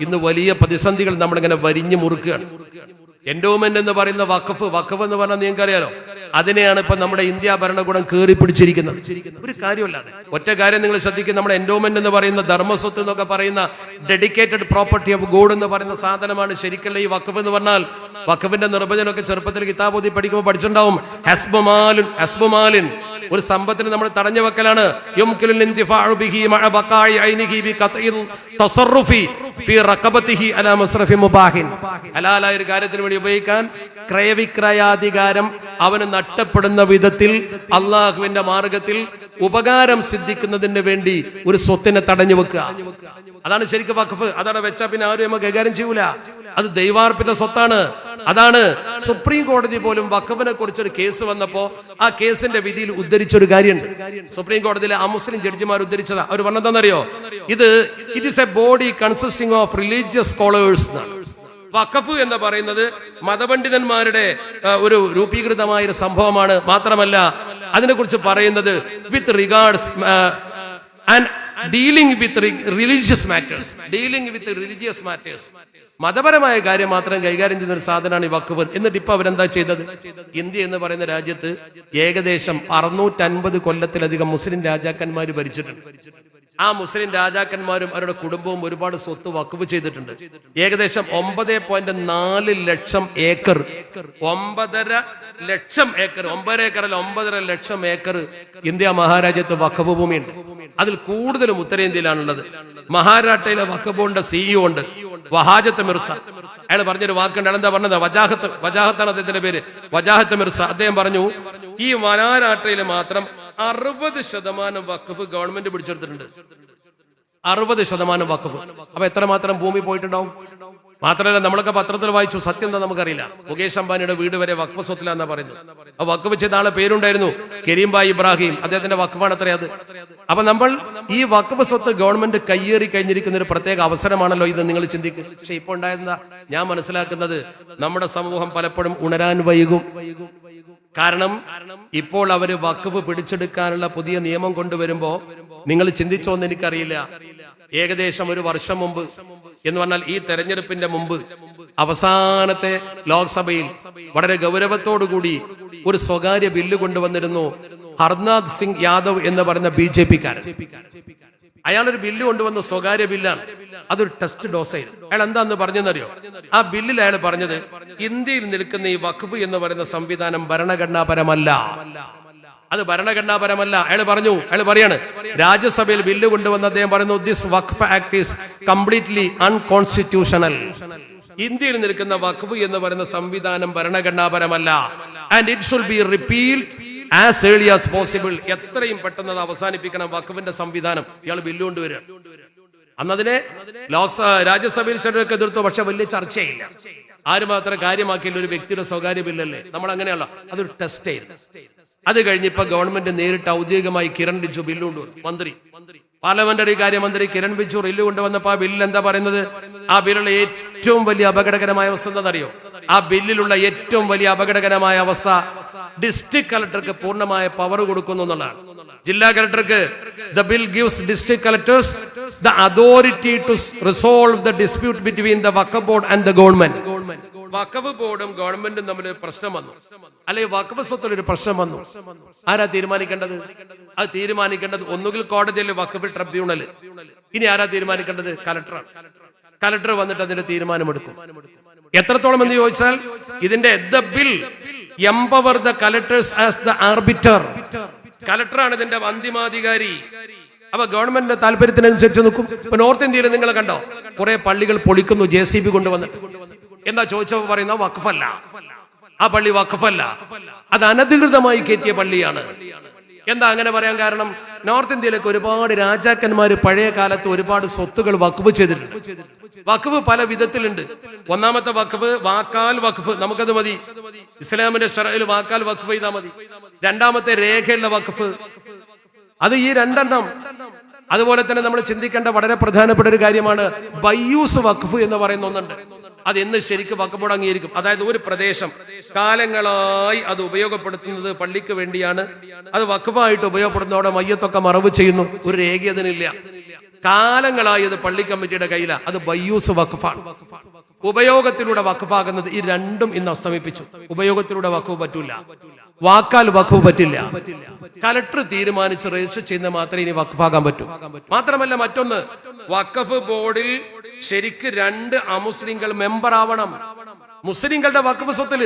ഇന്ന് വലിയ പ്രതിസന്ധികൾ നമ്മളിങ്ങനെ വരിഞ്ഞു മുറുക്കുകയാണ്. എൻഡോമെന്റ് എന്ന് പറയുന്ന വഖഫ് വഖഫ് എന്ന് പറഞ്ഞാൽ നിങ്ങൾക്ക് അറിയാലോ അതിനെയാണ് ഇപ്പൊ നമ്മുടെ ഇന്ത്യ ഭരണകൂടം കയറി പിടിച്ചിരിക്കുന്നത്. ഒരു കാര്യമല്ലാതെ ഒറ്റ കാര്യം നിങ്ങൾ ശ്രദ്ധിക്കും നമ്മുടെ എൻഡോമെന്റ് എന്ന് പറയുന്ന ധർമ്മസ്വത്ത് എന്നൊക്കെ പറയുന്ന ഡെഡിക്കേറ്റഡ് പ്രോപ്പർട്ടി ഓഫ് ഗോഡ് എന്ന് പറയുന്ന സാധനമാണ് ശരിക്കുള്ള ഈ വഖഫ് എന്ന് പറഞ്ഞാൽ. വഖഫിന്റെ നിർവചനമൊക്കെ ചെറുപ്പത്തിൽ കിതാബോധി പഠിക്കുമ്പോൾ പഠിച്ചിട്ടുണ്ടാവും. ഹസ്ബുമാലിൻ ഹസ്ബുമാലിൻ. ഒരു സമ്പത്തിന് നമ്മൾ തടഞ്ഞു വെക്കലാണ്. ഹലാലായ ഒരു കാര്യത്തിന് വേണ്ടി ഉപയോഗിക്കാൻ ക്രയവിക്രയാധികാരം അവന് നഷ്ടപ്പെടുന്ന വിധത്തിൽ അള്ളാഹുവിന്റെ മാർഗത്തിൽ ഉപകാരം സിദ്ധിക്കുന്നതിന് വേണ്ടി ഒരു സ്വത്തിനെ തടഞ്ഞു വെക്കുക. അതാണ് ശരിക്കും വഖഫ്. അതവിടെ വെച്ചാൽ പിന്നെ ആരും നമ്മൾ കൈകാര്യം ചെയ്യൂല. അത് ദൈവാർപ്പിത സ്വത്താണ്. അതാണ് സുപ്രീം കോടതി പോലും വഖഫിനെ കുറിച്ചൊരു കേസ് വന്നപ്പോ ആ കേസിന്റെ വിധിയിൽ ഉദ്ധരിച്ചൊരു കാര്യമുണ്ട്. സുപ്രീം കോടതിയിലെ ആ മുസ്ലിം ജഡ്ജിമാർ ഉദ്ധരിച്ചതാ. അവർ പറഞ്ഞതെന്നറിയോ ഇത് it is a body consisting of religious scholars വഖഫ് എന്ന് പറയുന്നത് മതപണ്ഡിതന്മാരുടെ ഒരു രൂപീകൃതമായ ഒരു സംഭവമാണ്. മാത്രമല്ല അതിനെക്കുറിച്ച് പറയുന്നത് with regards and dealing with religious matters dealing with religious matters മതപരമായ കാര്യം മാത്രം കൈകാര്യം ചെയ്യുന്ന ഒരു സാധനമാണ് ഈ വഖഫ് എന്നിട്ട് ഇപ്പൊ അവരെന്താ ചെയ്തത്? ഇന്ത്യ എന്ന് പറയുന്ന രാജ്യത്ത് ഏകദേശം അറുന്നൂറ്റൻപത് കൊല്ലത്തിലധികം മുസ്ലിം രാജാക്കന്മാർ ഭരിച്ചിട്ടുണ്ട്. ആ മുസ്ലിം രാജാക്കന്മാരും അവരുടെ കുടുംബവും ഒരുപാട് സ്വത്ത് വക്കുവ് ചെയ്തിട്ടുണ്ട്. ഏകദേശം ഒമ്പത് പോയിന്റ് നാല് ലക്ഷം ഏക്കർ ഒമ്പതര ലക്ഷം ഏക്കർ ഏക്കർ അല്ല ഒമ്പതര ലക്ഷം ഏക്കർ ഇന്ത്യ മഹാരാജ്യത്ത് വക്കവ് ഭൂമിയുണ്ട്. അതിൽ കൂടുതലും ഉത്തരേന്ത്യയിലാണുള്ളത്. മഹാരാഷ്ട്രയിലെ വഖഫ് സിഇഒ ഉണ്ട്. വഹാജത്ത് മിർസ. അയാൾ പറഞ്ഞൊരു വാക്കുണ്ട്. എന്താ പറഞ്ഞത്? വജാഹത്ത് വജാഹത്താണ് അദ്ദേഹത്തിന്റെ പേര്. വജാഹത്ത് മിർസ. അദ്ദേഹം പറഞ്ഞു ഈ മഹാരാഷ്ട്രയിൽ മാത്രം അറുപത് ശതമാനം വഖഫ് ഗവൺമെന്റ് പിടിച്ചെടുത്തിട്ടുണ്ട്. അറുപത് ശതമാനം വഖഫ്. അപ്പൊ എത്രമാത്രം ഭൂമി പോയിട്ടുണ്ടാവും? മാത്രമല്ല നമ്മളൊക്കെ പത്രത്തിൽ വായിച്ചു. സത്യം എന്താ നമുക്കറിയില്ല. മുകേഷ് അംബാനിയുടെ വീട് വരെ വഖഫ് സ്വത്തിലാന്നാ പറയുന്നത്. ആ വക്ക് ചെയ്ത ആളെ പേരുണ്ടായിരുന്നു. കരീംബായി ഇബ്രാഹിം. അദ്ദേഹത്തിന്റെ വഖഫാണ് അത്ര അത്. അപ്പൊ നമ്മൾ ഈ വഖഫ് സ്വത്ത് ഗവൺമെന്റ് കയ്യേറി കഴിഞ്ഞിരിക്കുന്ന ഒരു പ്രത്യേക അവസരമാണല്ലോ ഇത് നിങ്ങൾ ചിന്തിക്കും. പക്ഷെ ഇപ്പോൾ ഉണ്ടായിരുന്ന ഞാൻ മനസ്സിലാക്കുന്നത് നമ്മുടെ സമൂഹം പലപ്പോഴും ഉണരാൻ വൈകും. കാരണം ഇപ്പോൾ അവർ വഖഫ് പിടിച്ചെടുക്കാനുള്ള പുതിയ നിയമം കൊണ്ടുവരുമ്പോ നിങ്ങൾ ചിന്തിച്ചോന്ന് എനിക്കറിയില്ല. ഏകദേശം ഒരു വർഷം മുമ്പ് എന്ന് പറഞ്ഞാൽ ഈ തെരഞ്ഞെടുപ്പിന്റെ മുമ്പ് അവസാനത്തെ ലോക്സഭയിൽ വളരെ ഗൗരവത്തോടുകൂടി ഒരു സ്വകാര്യ ബില്ല് കൊണ്ടുവന്നിരുന്നു. ഹർനാഥ് സിംഗ് യാദവ് എന്ന് പറയുന്ന ബി ജെ പിക്കാരൻ. അയാളൊരു ബില്ല് കൊണ്ടുവന്ന സ്വകാര്യ ബില്ലാണ്. അതൊരു ടെസ്റ്റ് ഡോസ് ആയിരുന്നു അയാൾ എന്താന്ന് പറഞ്ഞെന്നറിയോ? ആ ബില്ലിൽ അയാൾ പറഞ്ഞത് ഇന്ത്യയിൽ നിൽക്കുന്ന ഈ വഖഫ് എന്ന് പറയുന്ന സംവിധാനം ഭരണഘടനാപരമല്ല. അത് ഭരണഘടനാപരമല്ല. അയാൾ പറഞ്ഞു അയാൾ പറയാണ് രാജ്യസഭയിൽ ബില്ല് കൊണ്ടുവന്ന അദ്ദേഹം പറയുന്നു this Waqf act is completely unconstitutional ഇന്ത്യയിൽ നിൽക്കുന്ന വഖഫ് എന്ന് പറയുന്ന സംവിധാനം ഭരണഘടനാപരമല്ല. And it should be repealed as early as possible എത്രയും പെട്ടെന്ന് അത് അവസാനിപ്പിക്കണം വഖഫിന്റെ സംവിധാനം. ഇയാൾ ബില്ല് കൊണ്ടുവരിക. അന്നതിനെ ലോക്സഭ രാജ്യസഭയിൽ ചിലരൊക്കെ എതിർത്തു പക്ഷെ വലിയ ചർച്ചയില്ല. ആരും മാത്രം കാര്യമാക്കിയില്ല ഒരു വ്യക്തിയുടെ സ്വകാര്യ ബില്ലല്ലേ നമ്മൾ അങ്ങനെയല്ല അതൊരു ടെസ്റ്റ് ആയിരുന്നു. അത് കഴിഞ്ഞ് ഇപ്പൊ ഗവൺമെന്റ് നേരിട്ട് ഔദ്യോഗികമായി കിരൺ റിജു ബില്ല് കൊണ്ടുവന്നു. മന്ത്രി. പാർലമെന്ററി കാര്യമന്ത്രി കിരൺ ബിജു ബില്ല് കൊണ്ടുവന്നപ്പോ ആ ബില്ലിൽ എന്താ പറയുന്നത്? ആ ബില്ലുള്ള ഏറ്റവും വലിയ അപകടകരമായ അവസ്ഥ എന്താണെന്നറിയോ ആ ബില്ലിലുള്ള ഏറ്റവും വലിയ അപകടകരമായ അവസ്ഥ ഡിസ്ട്രിക്ട് കളക്ടർക്ക് പൂർണമായ പവർ കൊടുക്കുന്നു എന്നുള്ളതാണ്. ജില്ലാ കലക്ടർക്ക് the bill gives district collectors the authority to resolve the dispute between the വക്കബോർഡ് and the government വഖഫ് ബോർഡും ഗവൺമെന്റും തമ്മിൽ ഒരു പ്രശ്നം വന്നു. അല്ലെങ്കിൽ വക്കവ് സ്വത്തിൽ ഒരു പ്രശ്നം വന്നു. ആരാ തീരുമാനിക്കേണ്ടത്? അത് തീരുമാനിക്കേണ്ടത് ഒന്നുകിൽ കോടതിയിൽ വക്കവ് ട്രിബ്യൂണൽ. ഇനി ആരാ തീരുമാനിക്കേണ്ടത്? കലക്ടറാണ് കലക്ടർ വന്നിട്ട് അതിന്റെ തീരുമാനമെടുക്കും. എത്രത്തോളം എന്ന് ചോദിച്ചാൽ ഇതിന്റെ the bill empower the collectors as the arbiter കലക്ടറാണ് ഇതിന്റെ അന്തിമാധികാരി. അപ്പൊ ഗവൺമെന്റിന്റെ താല്പര്യത്തിനനുസരിച്ച് നിൽക്കും. ഇപ്പൊ നോർത്ത് ഇന്ത്യയിൽ നിങ്ങൾ കണ്ടോ? കുറെ പള്ളികൾ പൊളിക്കുന്നു ജെ സി ബി കൊണ്ടുവന്ന് എന്താ ചോദിച്ചപ്പോ പറയുന്ന വഖഫല്ല. ആ പള്ളി വഖഫല്ല. അത് അനധികൃതമായി കയറ്റിയ പള്ളിയാണ്. എന്താ അങ്ങനെ പറയാൻ കാരണം? നോർത്ത് ഇന്ത്യയിലൊക്കെ ഒരുപാട് രാജാക്കന്മാർ പഴയ കാലത്ത് ഒരുപാട് സ്വത്തുകൾ വഖഫ് ചെയ്തിട്ടുണ്ട്. വഖഫ് പല വിധത്തിലുണ്ട്. ഒന്നാമത്തെ വഖഫ് വാക്കാൽ വഖഫ്. നമുക്കത് മതി. ഇസ്ലാമിന്റെ ഷറയിൽ വാക്കാൽ വഖഫ് ചെയ്താൽ മതി. രണ്ടാമത്തെ രേഖയുള്ള വഖഫ്. അത് ഈ രണ്ടെണ്ണം അതുപോലെ തന്നെ നമ്മൾ ചിന്തിക്കേണ്ട വളരെ പ്രധാനപ്പെട്ട ഒരു കാര്യമാണ് ബയ്യൂസ് വഖഫ് എന്ന് പറയുന്ന ഒന്നുണ്ട്. അത് എന്ന് ശരിക്കും വക്കബോർഡ് അംഗീകരിക്കും. അതായത് ഒരു പ്രദേശം കാലങ്ങളായി അത് ഉപയോഗപ്പെടുത്തുന്നത് പള്ളിക്ക് വേണ്ടിയാണ്. അത് വഖഫായിട്ട് ഉപയോഗപ്പെടുന്നതോടെ മയ്യത്തൊക്കെ മറവ് ചെയ്യുന്നു. ഒരു രേഖ അതിനില്ല. കാലങ്ങളായി അത് പള്ളി കമ്മിറ്റിയുടെ കയ്യിലാണ് അത് ബയ്യൂസ് വഖഫാണ്. ഉപയോഗത്തിലൂടെ വഖഫാകുന്നത് ഈ രണ്ടും ഇന്ന് അസ്തമിപ്പിച്ചു. ഉപയോഗത്തിലൂടെ വഖഫ് പറ്റൂല. വാക്കാൽ വഖഫ് പറ്റില്ല. കലക്ടർ തീരുമാനിച്ച് രജിസ്റ്റർ ചെയ്യുന്ന മാത്രമേ ഇനി വഖഫാകാൻ പറ്റൂ. മാത്രമല്ല മറ്റൊന്ന് വഖഫ് ബോർഡിൽ ശരിക്ക് രണ്ട് അമുസ്ലിങ്ങൾ മെമ്പർ ആവണം മുസ്ലിങ്ങളുടെ വക്കഫ് സ്വത്തിൽ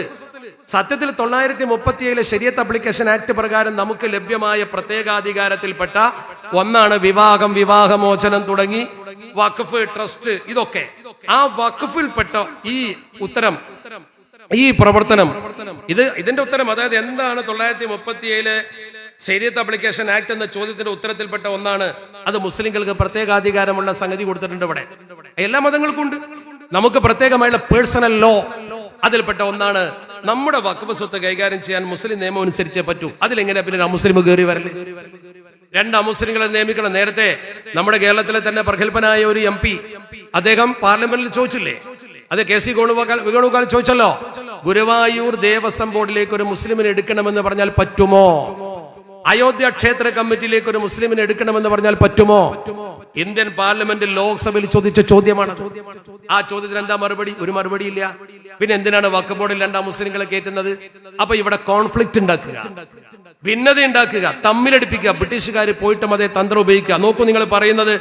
സത്യത്തിൽ തൊള്ളായിരത്തി മുപ്പത്തി ഏഴിലെ ശരിയത്ത് അപ്ലിക്കേഷൻ ആക്ട് പ്രകാരം നമുക്ക് ലഭ്യമായ പ്രത്യേകാധികാരത്തിൽപ്പെട്ട ഒന്നാണ് വിവാഹം വിവാഹമോചനം തുടങ്ങി വഖഫ് ട്രസ്റ്റ് ഇതൊക്കെ. ആ വഖഫിൽപ്പെട്ട ഈ ഉത്തരം ഈ പ്രവർത്തനം ഇത് ഇതിന്റെ ഉത്തരം അതായത് എന്താണ് തൊള്ളായിരത്തി മുപ്പത്തി ഏഴിലെ ശരീരത്ത് അപ്ലിക്കേഷൻ ആക്ട് എന്ന ചോദ്യത്തിന്റെ ഉത്തരത്തിൽപ്പെട്ട ഒന്നാണ്. അത് മുസ്ലിങ്ങൾക്ക് പ്രത്യേകാധികാരമുള്ള സംഗതി കൊടുത്തിട്ടുണ്ട് ഇവിടെ. എല്ലാ മതങ്ങൾക്കും ഉണ്ട്. നമുക്ക് പ്രത്യേകമായുള്ള പേഴ്സണൽ ലോ അതിൽപ്പെട്ട ഒന്നാണ്. നമ്മുടെ വക്കഫ് സ്വത്ത് കൈകാര്യം ചെയ്യാൻ മുസ്ലിം നിയമം അനുസരിച്ചേ പറ്റൂ. അതിലെങ്ങനെ പിന്നെ മുസ്ലിം കയറി വരൽ? രണ്ട് അമുസ്ലിങ്ങളെ നിയമിക്കണം. നേരത്തെ നമ്മുടെ കേരളത്തിലെ തന്നെ പ്രഗത്ഭനായ ഒരു എം പി അദ്ദേഹം പാർലമെന്റിൽ ചോദിച്ചില്ലേ? അത് കെ സി വേണുഗോപാൽ ചോദിച്ചല്ലോ? ഗുരുവായൂർ ദേവസ്വം ബോർഡിലേക്ക് ഒരു മുസ്ലിമിനെ എടുക്കണമെന്ന് പറഞ്ഞാൽ പറ്റുമോ? അയോധ്യ ക്ഷേത്ര കമ്മിറ്റിയിലേക്ക് ഒരു മുസ്ലിമിനെ എടുക്കണമെന്ന് പറഞ്ഞാൽ പറ്റുമോ? ഇന്ത്യൻ പാർലമെന്റിൽ ലോക്സഭയിൽ ചോദിച്ച ചോദ്യമാണ്. ആ ചോദ്യത്തിന് എന്താ മറുപടി? ഒരു മറുപടി ഇല്ല. പിന്നെ എന്തിനാണ് വക്ക് ബോർഡിൽ രണ്ടാം മുസ്ലിങ്ങളെ കയറ്റുന്നത്? അപ്പൊ ഇവിടെ കോൺഫ്ലിക്റ്റ് ഉണ്ടാക്കുക. ഭിന്നത ഉണ്ടാക്കുക. തമ്മിലടിപ്പിക്കുക. ബ്രിട്ടീഷുകാർ പോയിട്ടും അതേ തന്ത്രം ഉപയോഗിക്കുക. നോക്കൂ നിങ്ങൾ പറയുന്നത്.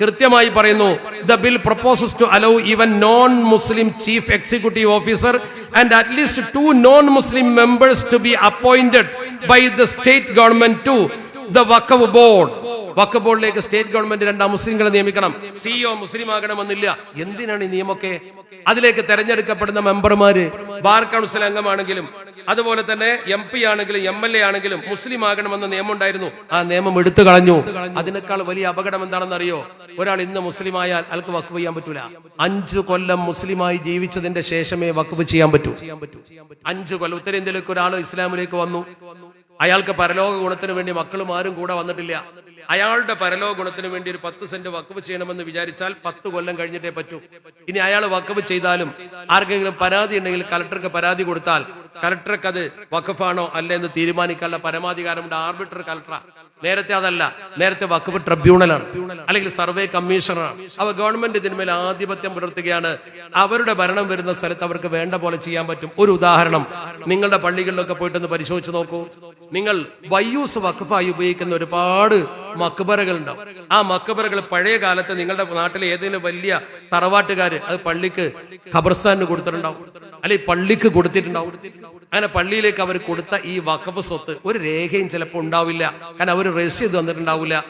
കൃത്യമായി പറയുന്നു. The bill proposes to allow even non Muslim chief executive officer and at least two non Muslim members to be appointed by the state government to the വക്കവ് board വക്ക ബോർഡിലേക്ക് സ്റ്റേറ്റ് ഗവൺമെന്റ് രണ്ടാം മുസ്ലിങ്ങളെ നിയമിക്കണം. സിഇഒ മുസ്ലിം ആകണമെന്നില്ല എന്തിനാണ് ഈ നിയമമൊക്കെ? അതിലേക്ക് തെരഞ്ഞെടുക്കപ്പെടുന്ന മെമ്പർമാര് bar council അംഗമാണെങ്കിലും അതുപോലെ തന്നെ എം പി ആണെങ്കിലും എം എൽ എ ആണെങ്കിലും മുസ്ലിം ആകണമെന്ന നിയമം ഉണ്ടായിരുന്നു ആ നിയമം എടുത്തു കളഞ്ഞു. അതിനേക്കാൾ വലിയ അപകടം എന്താണെന്ന് അറിയോ ഒരാൾ ഇന്ന് മുസ്ലിം ആയാൽ അയാൾക്ക് വഖഫ് ചെയ്യാൻ പറ്റൂല. അഞ്ചു കൊല്ലം മുസ്ലിമായി ജീവിച്ചതിന്റെ ശേഷമേ വഖഫ് ചെയ്യാൻ പറ്റൂ. അഞ്ചു കൊല്ലം. ഉത്തരേന്ത്യയിലേക്ക് ഒരാൾ ഇസ്ലാമിലേക്ക് വന്നു. അയാൾക്ക് പരലോക ഗുണത്തിന് വേണ്ടി മക്കളും ആരും കൂടെ വന്നിട്ടില്ല. അയാളുടെ പരലോക ഗുണത്തിന് വേണ്ടി ഒരു പത്ത് സെന്റ് വക്കവ് ചെയ്യണമെന്ന് വിചാരിച്ചാൽ പത്ത് കൊല്ലം കഴിഞ്ഞിട്ടേ പറ്റൂ. ഇനി അയാൾ വക്കവ് ചെയ്താലും ആർക്കെങ്കിലും പരാതി ഉണ്ടെങ്കിൽ കലക്ടർക്ക് പരാതി കൊടുത്താൽ കലക്ടർക്ക് അത് വക്കഫാണോ അല്ലേ എന്ന് തീരുമാനിക്കാനുള്ള പരമാധികാരമുണ്ട് ആർബിറ്റർ കലക്ടർ നേരത്തെ അതല്ല നേരത്തെ വക്കഫ് ട്രിബ്യൂണലാണ് അല്ലെങ്കിൽ സർവേ കമ്മീഷണറാണ്. അവ ഗവൺമെന്റ് ഇതിന്മേൽ ആധിപത്യം പുലർത്തുകയാണ്. അവരുടെ ഭരണം വരുന്ന സ്ഥലത്ത് അവർക്ക് വേണ്ട പോലെ ചെയ്യാൻ പറ്റും. ഒരു ഉദാഹരണം നിങ്ങളുടെ പള്ളികളിലൊക്കെ പോയിട്ടൊന്ന് പരിശോധിച്ച് നോക്കൂ. നിങ്ങൾ വയ്യൂസ് വഖഫായി ഉപയോഗിക്കുന്ന ഒരുപാട് മക്ബറകൾ ഉണ്ടാവും ആ മക്ബറകൾ പഴയ കാലത്ത് നിങ്ങളുടെ നാട്ടിലെ ഏതെങ്കിലും വലിയ തറവാട്ടുകാർ അത് പള്ളിക്ക് ഖബർസ്ഥാനിന് കൊടുത്തിട്ടുണ്ടാവും. അല്ലെ പള്ളിക്ക് കൊടുത്തിട്ടുണ്ടാവും. അങ്ങനെ പള്ളിയിലേക്ക് അവർ കൊടുത്ത ഈ വഖഫ് സ്വത്ത് ഒരു രേഖയും ചിലപ്പോൾ ഉണ്ടാവില്ല. കാരണം അവർ രജിസ്റ്റർ ചെയ്ത് തന്നിട്ടുണ്ടാവില്ല.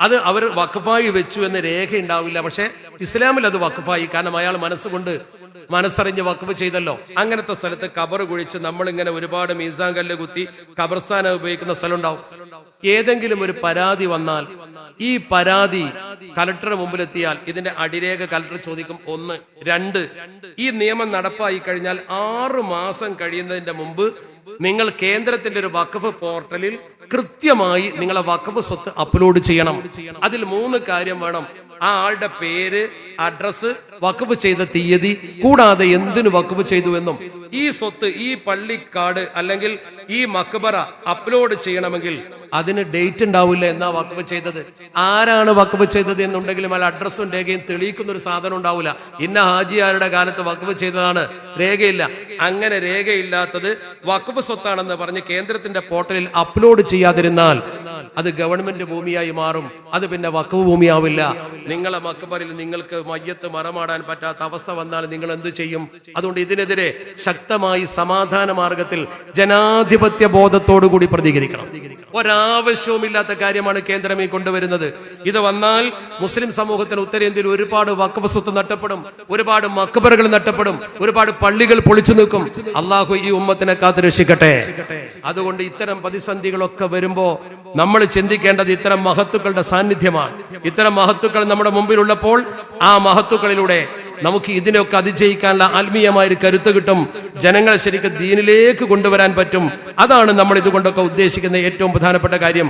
അത് അവർ വഖഫായി വെച്ചു എന്ന രേഖ ഉണ്ടാവില്ല പക്ഷെ ഇസ്ലാമിൽ അത് വഖഫായി. കാരണം അയാൾ മനസ്സുകൊണ്ട് മനസ്സറിഞ്ഞ് വക്കവ് ചെയ്തല്ലോ. അങ്ങനത്തെ സ്ഥലത്ത് കബർ കുഴിച്ച് നമ്മൾ ഇങ്ങനെ ഒരുപാട് മീസാൻ കല്ല് കുത്തി കബർസ്ഥാനം ഉപയോഗിക്കുന്ന സ്ഥലം ഉണ്ടാവും ഏതെങ്കിലും ഒരു പരാതി വന്നാൽ ഈ പരാതി കലക്ടറുടെ മുമ്പിലെത്തിയാൽ ഇതിന്റെ അടിരേഖ കലക്ടർ ചോദിക്കും ഒന്ന് രണ്ട്. ഈ നിയമം നടപ്പായി കഴിഞ്ഞാൽ ആറു മാസം കഴിയുന്നതിന്റെ മുമ്പ് നിങ്ങൾ കേന്ദ്രത്തിന്റെ ഒരു വഖഫ് പോർട്ടലിൽ കൃത്യമായി നിങ്ങളെ വഖഫ് സ്വത്ത് അപ്ലോഡ് ചെയ്യണം. അതിൽ മൂന്ന് കാര്യം വേണം. ആ ആളുടെ പേര് അഡ്രസ് വഖഫ് ചെയ്ത തീയതി കൂടാതെ എന്തിനു വഖഫ് ചെയ്തു എന്നും ഈ സ്വത്ത് ഈ പള്ളിക്കാട് അല്ലെങ്കിൽ ഈ മക്ബറ അപ്ലോഡ് ചെയ്യണമെങ്കിൽ അതിന് ഡേറ്റ് ഉണ്ടാവില്ല എന്നാ വഖഫ് ചെയ്തത്. ആരാണ് വഖഫ് ചെയ്തത് എന്നുണ്ടെങ്കിലും അല്ല അഡ്രസ്സും രേഖയും തെളിയിക്കുന്ന ഒരു സാധനം ഉണ്ടാവില്ല. ഇന്ന ഹാജിയാരുടെ കാലത്ത് വഖഫ് ചെയ്തതാണ്. രേഖയില്ല. അങ്ങനെ രേഖയില്ലാത്തത് വഖഫ് സ്വത്താണെന്ന് പറഞ്ഞ് കേന്ദ്രത്തിന്റെ പോർട്ടലിൽ അപ്ലോഡ് ചെയ്യാതിരുന്നാൽ അത് ഗവൺമെന്റ് ഭൂമിയായി മാറും. അത് പിന്നെ വക്കവ് ഭൂമിയാവില്ല. നിങ്ങളെ മക്കബറിൽ നിങ്ങൾക്ക് മയ്യത്ത് മറമാടാൻ പറ്റാത്ത അവസ്ഥ വന്നാൽ നിങ്ങൾ എന്ത് ചെയ്യും? അതുകൊണ്ട് ഇതിനെതിരെ ശക്തമായി സമാധാന മാർഗത്തിൽ ജനാധിപത്യ ബോധത്തോടു കൂടി പ്രതികരിക്കണം. ഒരാവശ്യവുമില്ലാത്ത കാര്യമാണ് കേന്ദ്രം ഈ കൊണ്ടുവരുന്നത്. ഇത് വന്നാൽ മുസ്ലിം സമൂഹത്തിന് ഉത്തരേന്ത്യയിൽ ഒരുപാട് വഖഫ് സ്വത്ത് നഷ്ടപ്പെടും ഒരുപാട് മക്ബറുകൾ നഷ്ടപ്പെടും ഒരുപാട് പള്ളികൾ പൊളിച്ചു നിൽക്കും അള്ളാഹു ഈ ഉമ്മത്തിനെ കാത്തു രക്ഷിക്കട്ടെ. അതുകൊണ്ട് ഇത്തരം പ്രതിസന്ധികളൊക്കെ വരുമ്പോ നമ്മൾ ചിന്തിക്കേണ്ടത് ഇത്തരം മഹത്തുക്കളുടെ സാന്നിധ്യമാണ്. ഇത്തരം മഹത്തുക്കൾ നമ്മുടെ മുമ്പിലുള്ളപ്പോൾ ആ മഹത്തുക്കളിലൂടെ നമുക്ക് ഇതിനെയൊക്കെ അതിജയിക്കാനുള്ള ആത്മീയമായ ഒരു കരുത്ത് കിട്ടും. ജനങ്ങളെ ശരിക്കും ദീനിലേക്ക് കൊണ്ടുവരാൻ പറ്റും. അതാണ് നമ്മൾ ഇതുകൊണ്ടൊക്കെ ഉദ്ദേശിക്കുന്ന ഏറ്റവും പ്രധാനപ്പെട്ട കാര്യം.